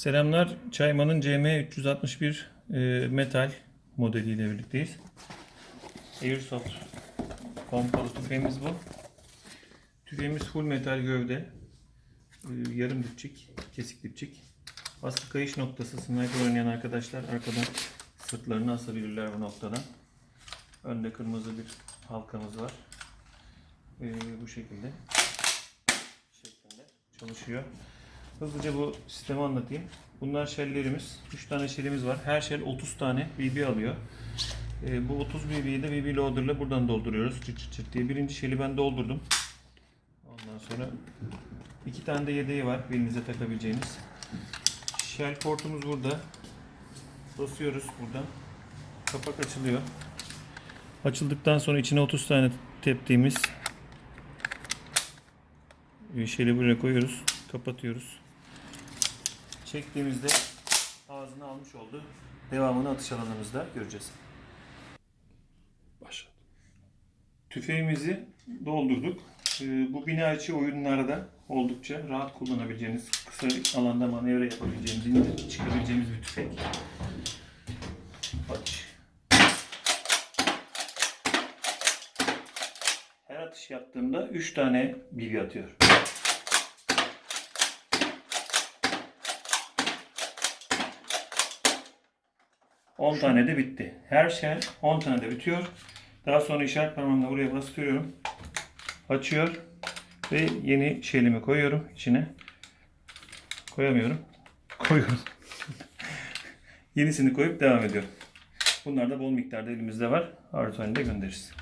Selamlar. Çayman'ın CM361 e, metal modeliyle birlikteyiz. Airsoft pompalı tüfeğimiz bu. Tüfeğimiz full metal gövde. E, yarım dipçik, kesik dipçik. Baskı kayış noktası sniper oynayan arkadaşlar arkadan sırtlarını asabilirler bu noktadan. Önde kırmızı bir halkamız var. E, bu şekilde şeklinde çalışıyor. Hızlıca bu sistemi anlatayım. Bunlar shell'lerimiz. 3 tane shell'imiz var. Her shell 30 tane BB alıyor. Ee, bu 30 BB'yi de BB loader'la buradan dolduruyoruz. Çıt çıt çıt diye. Birinci shell'i ben doldurdum. Ondan sonra iki tane de yedeği var belinize takabileceğiniz. Shell portumuz burada. Basıyoruz buradan. Kapak açılıyor. Açıldıktan sonra içine 30 tane teptiğimiz shell'i buraya koyuyoruz. Kapatıyoruz. Çektiğimizde ağzını almış oldu. Devamını atış alanımızda göreceğiz. Başladı. Tüfeğimizi doldurduk. Ee, Bu bina içi oyunlarda oldukça rahat kullanabileceğiniz, kısa alanda manevra yapabileceğiniz, indirip çıkabileceğimiz bir tüfek. Atış. Her atış yaptığımda 3 tane bilgi atıyor. On tane de bitti. Her şey 10 tane de bitiyor. Daha sonra işaret parmağımla buraya bastırıyorum. Açıyor. Ve yeni şeylimi koyuyorum içine. Koyamıyorum. Koyuyorum. Yenisini koyup devam ediyorum. Bunlar da bol miktarda elimizde var. Arzu halinde göndeririz.